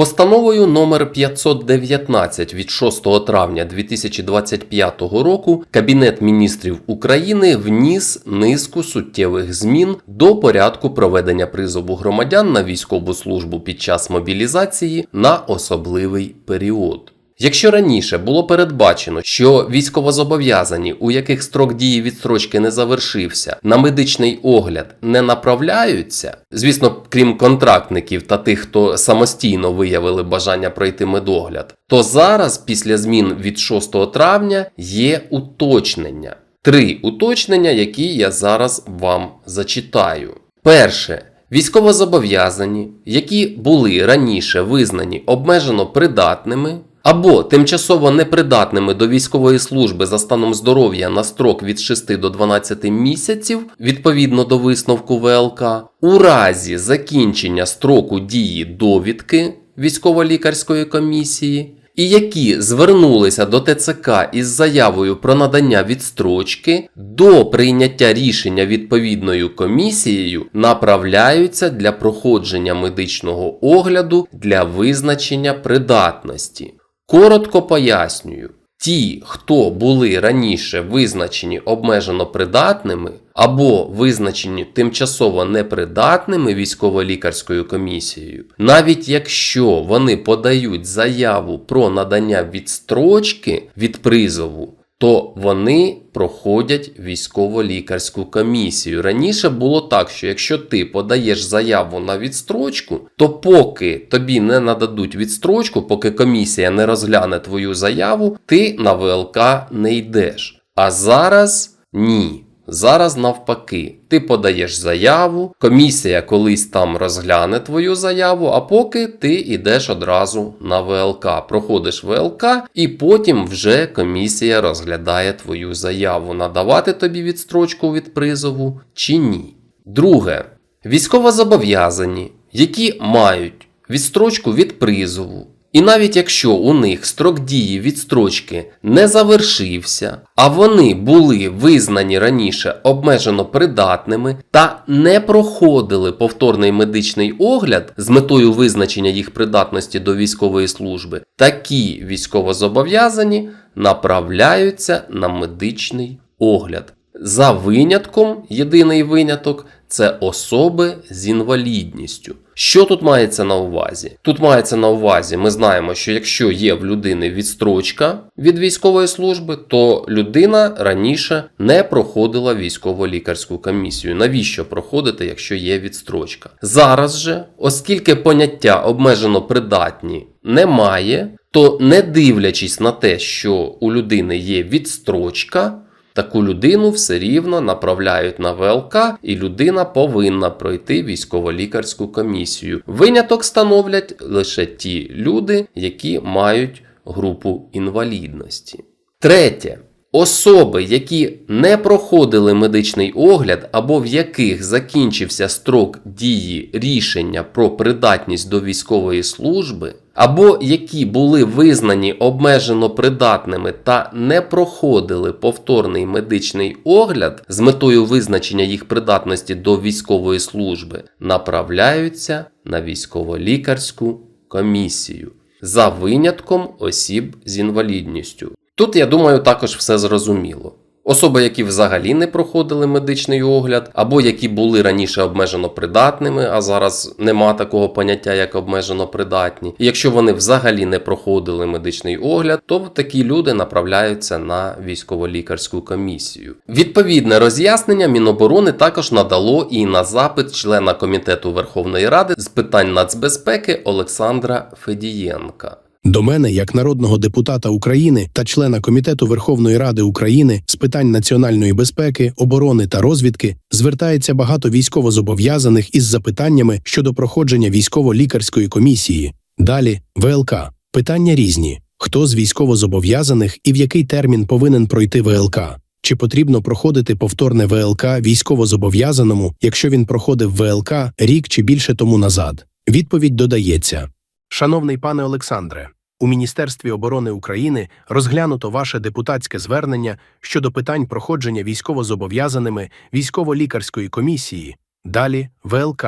Постановою номер 519 від 6 травня 2025 року Кабінет міністрів України вніс низку суттєвих змін до порядку проведення призову громадян на військову службу під час мобілізації на особливий період. Якщо раніше було передбачено, що військовозобов'язані, у яких строк дії відстрочки не завершився, на медичний огляд не направляються, звісно, крім контрактників та тих, хто самостійно виявили бажання пройти медогляд, то зараз, після змін від 6 травня, є уточнення. Три уточнення, які я зараз вам зачитаю. Перше. Військовозобов'язані, які були раніше визнані обмежено придатними або тимчасово непридатними до військової служби за станом здоров'я на строк від 6 до 12 місяців відповідно до висновку ВЛК, у разі закінчення строку дії довідки військово-лікарської комісії, і які звернулися до ТЦК із заявою про надання відстрочки до прийняття рішення відповідною комісією направляються для проходження медичного огляду для визначення придатності. Коротко пояснюю. Ті, хто були раніше визначені обмежено придатними або визначені тимчасово непридатними військово-лікарською комісією, навіть якщо вони подають заяву про надання відстрочки від призову, то вони проходять військово-лікарську комісію. Раніше було так, що якщо ти подаєш заяву на відстрочку, то поки тобі не нададуть відстрочку, поки комісія не розгляне твою заяву, ти на ВЛК не йдеш. А зараз ні. Зараз навпаки, ти подаєш заяву, комісія колись там розгляне твою заяву, а поки ти йдеш одразу на ВЛК, проходиш ВЛК, і потім вже комісія розглядає твою заяву, надавати тобі відстрочку від призову чи ні. Друге, військовозобов'язані, які мають відстрочку від призову. І навіть якщо у них строк дії відстрочки не завершився, а вони були визнані раніше обмежено придатними та не проходили повторний медичний огляд з метою визначення їх придатності до військової служби, такі військовозобов'язані направляються на медичний огляд. За винятком, єдиний виняток це особи з інвалідністю. Що тут мається на увазі? Тут мається на увазі, ми знаємо, що якщо є в людини відстрочка від військової служби, то людина раніше не проходила військово-лікарську комісію. Навіщо проходити, якщо є відстрочка? Зараз же, оскільки поняття обмежено придатні немає, то не дивлячись на те, що у людини є відстрочка. Таку людину все рівно направляють на ВЛК, і людина повинна пройти військово-лікарську комісію. Виняток становлять лише ті люди, які мають групу інвалідності. Третє. Особи, які не проходили медичний огляд або в яких закінчився строк дії рішення про придатність до військової служби, або які були визнані обмежено придатними та не проходили повторний медичний огляд з метою визначення їх придатності до військової служби, направляються на військово-лікарську комісію за винятком осіб з інвалідністю. Тут, я думаю, також все зрозуміло. Особи, які взагалі не проходили медичний огляд, або які були раніше обмежено придатними, а зараз нема такого поняття, як обмежено придатні. І якщо вони взагалі не проходили медичний огляд, то такі люди направляються на військово-лікарську комісію. Відповідне роз'яснення Міноборони також надало і на запит члена комітету Верховної Ради з питань нацбезпеки Олександра Федієнка. До мене, як народного депутата України та члена Комітету Верховної Ради України з питань національної безпеки, оборони та розвідки, звертається багато військовозобов'язаних із запитаннями щодо проходження військово-лікарської комісії. Далі ВЛК. Питання різні: хто з військовозобов'язаних і в який термін повинен пройти ВЛК? Чи потрібно проходити повторне ВЛК військовозобов'язаному, якщо він проходив ВЛК рік чи більше тому назад? Відповідь додається. Шановний пане Олександре, у Міністерстві оборони України розглянуто ваше депутатське звернення щодо питань проходження військовозобов'язаними військово-лікарської комісії, далі ВЛК.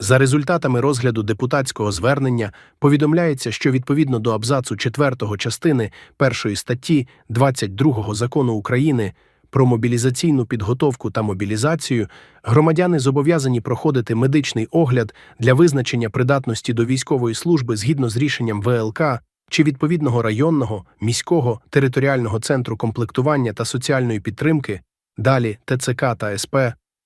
За результатами розгляду депутатського звернення повідомляється, що відповідно до абзацу 4 частини 1 статті 22 Закону України про мобілізаційну підготовку та мобілізацію громадяни зобов'язані проходити медичний огляд для визначення придатності до військової служби згідно з рішенням ВЛК чи відповідного районного, міського, територіального центру комплектування та соціальної підтримки, далі ТЦК та СП,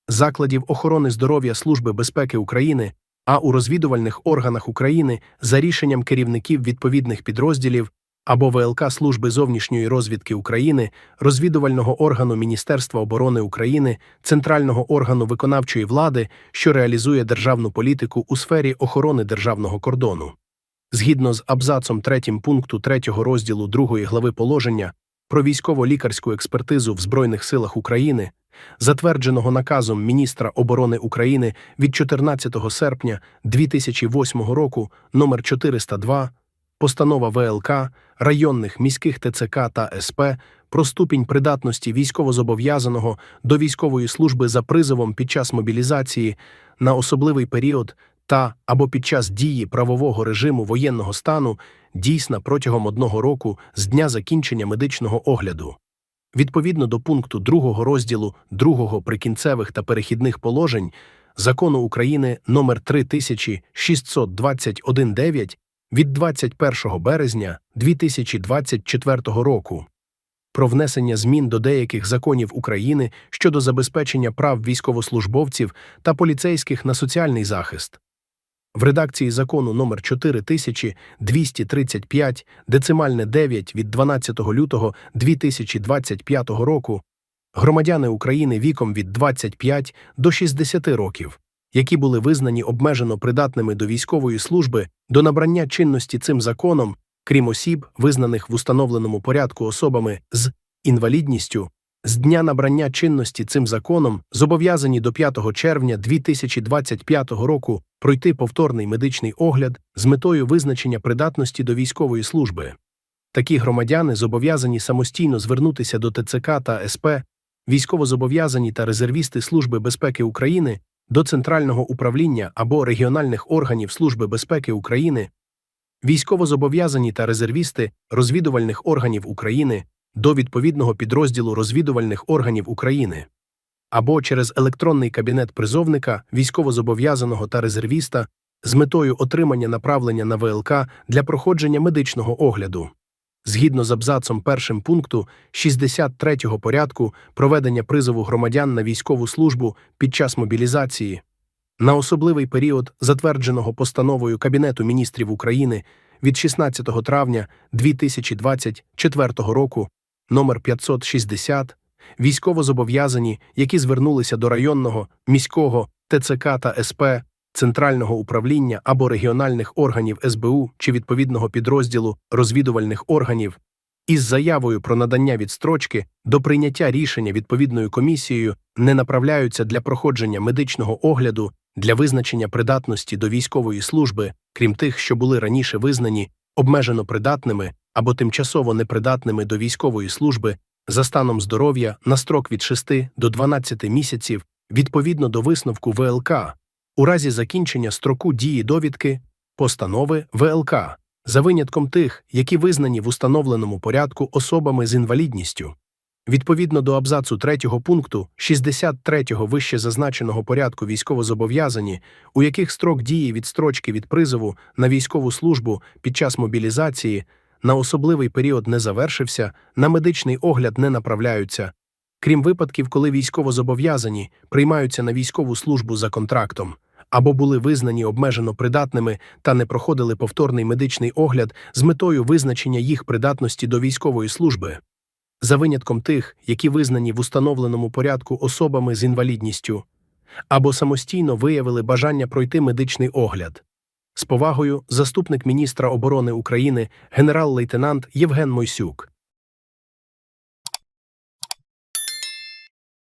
закладів охорони здоров'я Служби безпеки України, а у розвідувальних органах України за рішенням керівників відповідних підрозділів або ВЛК Служби зовнішньої розвідки України, розвідувального органу Міністерства оборони України, центрального органу виконавчої влади, що реалізує державну політику у сфері охорони державного кордону. Згідно з абзацом 3 пункту 3 розділу 2 глави положення про військово-лікарську експертизу в Збройних силах України, затвердженого наказом міністра оборони України від 14 серпня 2008 року номер 402, постанова ВЛК, районних міських ТЦК та СП про ступінь придатності військовозобов'язаного до військової служби за призовом під час мобілізації на особливий період та або під час дії правового режиму воєнного стану дійсна протягом одного року з дня закінчення медичного огляду. Відповідно до пункту 2 розділу 2 прикінцевих та перехідних положень Закону України номер 3621-9 від 21 березня 2024 року про внесення змін до деяких законів України щодо забезпечення прав військовослужбовців та поліцейських на соціальний захист. В редакції закону номер 4235 децимальне 9 від 12 лютого 2025 року громадяни України віком від 25 до 60 років, які були визнані обмежено придатними до військової служби до набрання чинності цим законом, крім осіб, визнаних в установленому порядку особами з інвалідністю, з дня набрання чинності цим законом зобов'язані до 5 червня 2025 року пройти повторний медичний огляд з метою визначення придатності до військової служби. Такі громадяни зобов'язані самостійно звернутися до ТЦК та СП, військовозобов'язані та резервісти Служби безпеки України до Центрального управління або регіональних органів Служби безпеки України, військовозобов'язані та резервісти розвідувальних органів України до відповідного підрозділу розвідувальних органів України або через електронний кабінет призовника, військовозобов'язаного та резервіста з метою отримання направлення на ВЛК для проходження медичного огляду. Згідно з абзацом першим пункту 63 порядку проведення призову громадян на військову службу під час мобілізації. На особливий період, затвердженого постановою Кабінету міністрів України від 16 травня 2024 року номер 560 військовозобов'язані, які звернулися до районного, міського, ТЦК та СП, центрального управління або регіональних органів СБУ чи відповідного підрозділу розвідувальних органів із заявою про надання відстрочки до прийняття рішення відповідною комісією не направляються для проходження медичного огляду для визначення придатності до військової служби, крім тих, що були раніше визнані обмежено придатними або тимчасово непридатними до військової служби за станом здоров'я на строк від 6 до 12 місяців відповідно до висновку ВЛК у разі закінчення строку дії довідки постанови ВЛК за винятком тих, які визнані в установленому порядку особами з інвалідністю. Відповідно до абзацу 3 пункту 63 вище зазначеного порядку військовозобов'язані, у яких строк дії відстрочки від призову на військову службу під час мобілізації на особливий період не завершився, на медичний огляд не направляються, крім випадків, коли військовозобов'язані приймаються на військову службу за контрактом або були визнані обмежено придатними та не проходили повторний медичний огляд з метою визначення їх придатності до військової служби. За винятком тих, які визнані в установленому порядку особами з інвалідністю, або самостійно виявили бажання пройти медичний огляд. З повагою, заступник міністра оборони України генерал-лейтенант Євген Мойсюк.